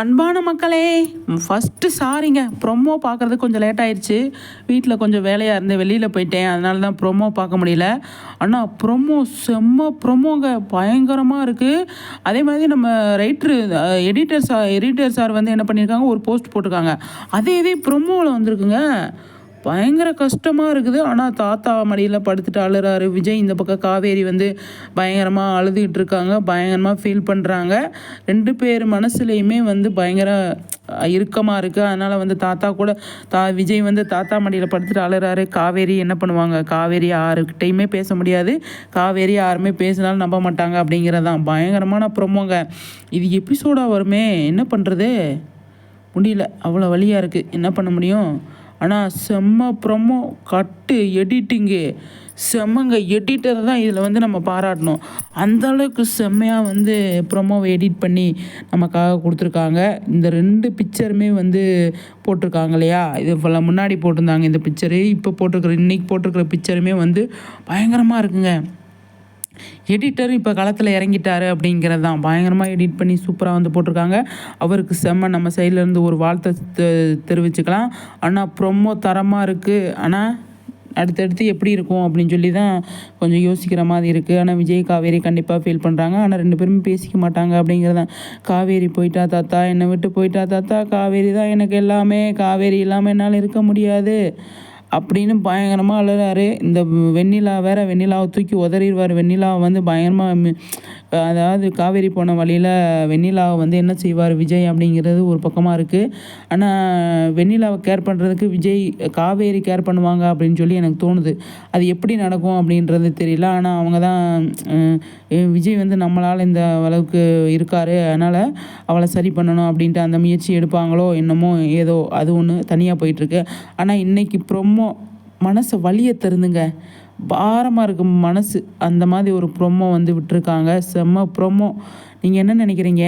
அன்பான மக்களே ஃபஸ்ட்டு சாரிங்க ப்ரொமோ பார்க்குறதுக்கு கொஞ்சம் லேட் ஆயிடுச்சு. வீட்டில் கொஞ்சம் வேலையாக இருந்து வெளியில் போயிட்டேன். அதனால தான் ப்ரொமோ பார்க்க முடியல. ஆனால் ப்ரொமோ செம்ம ப்ரொமோங்க பயங்கரமாக இருக்குது அதே மாதிரி நம்ம writer editor sir editor sir வந்து என்ன பண்ணியிருக்காங்க ஒரு போஸ்ட் போட்டிருக்காங்க. அதே இதே ப்ரொமோவில் வந்திருக்குங்க. பயங்கர கஷ்டமாக இருக்குது. ஆனால் தாத்தா மடியில் படுத்துட்டு அழுறாரு. விஜய் இந்த பக்கம் காவேரி வந்து பயங்கரமாக அழுதுகிட்டு இருக்காங்க. பயங்கரமாக ஃபீல் பண்ணுறாங்க ரெண்டு பேர் மனசுலேயுமே வந்து பயங்கர இறுக்கமாக இருக்குது அதனால் வந்து தாத்தா கூட தா விஜய் வந்து தாத்தா மடியில் படுத்துட்டு அழுறாரு. காவேரி என்ன பண்ணுவாங்க? காவேரி யாருக்கிட்டையுமே பேச முடியாது. காவேரி யாருமே பேசினாலும் நம்ப மாட்டாங்க அப்படிங்கிறதான் பயங்கரமான ப்ரொமோங்க இது எபிசோடாக வருமே? என்ன பண்ணுறது முடியல. அவ்வளோ வழியாக இருக்குது என்ன பண்ண முடியும்? ஆனால் செம்ம ப்ரொமோ கட்டு எடிட்டிங்கு செம்மங்க எடிட்டர் தான் இதில் வந்து நம்ம பாராட்டணும். அந்த அளவுக்கு செம்மையாக வந்து ப்ரொமோவை எடிட் பண்ணி நமக்காக கொடுத்துருக்காங்க. இந்த ரெண்டு பிக்சருமே வந்து போட்டிருக்காங்க இல்லையா? இது ஃபுல்லாக முன்னாடி போட்டிருந்தாங்க இந்த பிக்சரு இப்போ போட்டிருக்கிற இன்றைக்கி போட்டிருக்கிற பிக்சருமே வந்து பயங்கரமாக இருக்குங்க. எடிட்டர் இப்போ களத்தில் இறங்கிட்டாரு அப்படிங்கிறது தான் பயங்கரமாக எடிட் பண்ணி சூப்பராக வந்து போட்டிருக்காங்க. அவருக்கு செம்ம நம்ம சைட்லேருந்து ஒரு வாழ்த்தை தெ- தெரிவிச்சுக்கலாம். ஆனால் ப்ரொமோ தரமாக இருக்குது ஆனால் அடுத்தடுத்து எப்படி இருக்கும் அப்படின்னு சொல்லி தான் கொஞ்சம் யோசிக்கிற மாதிரி இருக்குது ஆனால் விஜய் காவேரி கண்டிப்பாக ஃபீல் பண்ணுறாங்க ஆனால் ரெண்டு பேருமே பேசிக்க மாட்டாங்க அப்படிங்கிறதான் காவேரி போயிட்டா தாத்தா என்னை விட்டு போயிட்டா தாத்தா காவேரி தான் எனக்கு எல்லாமே. காவேரி இல்லாமல் என்னால் இருக்க முடியாது. அப்படின்னு பயங்கரமாக அழுறாரு. இந்த வெண்ணிலா வேற வெண்ணிலாவை தூக்கி உதறிடுவார். வெண்ணிலாவை வந்து பயங்கரமாக அதாவது காவேரி போன வழியில் வெண்ணிலாவை வந்து என்ன செய்வார்? விஜய் அப்படிங்கிறது ஒரு பக்கமாக இருக்குது ஆனால் வெண்ணிலாவை கேர் பண்ணுறதுக்கு விஜய் காவேரி கேர் பண்ணுவாங்க அப்படின்னு சொல்லி எனக்கு தோணுது. அது எப்படி நடக்கும் அப்படின்றது தெரியல. ஆனால் அவங்க தான் விஜய் வந்து நம்மளால் இந்த அளவுக்கு இருக்காரு. அதனால் அவளை சரி பண்ணணும் அப்படின்ட்டு அந்த முயற்சி எடுப்பாங்களோ என்னமோ ஏதோ அது ஒன்று தனியாக போயிட்டுருக்கு ஆனால் இன்றைக்கி ப்ரொமோ மனசை வலிய தருந்துங்க பாரமாக இருக்கும் மனசு. அந்த மாதிரி ஒரு ப்ரொமோ வந்து விட்டுருக்காங்க. செம்ம ப்ரொமோ நீங்கள் என்ன நினைக்கிறீங்க?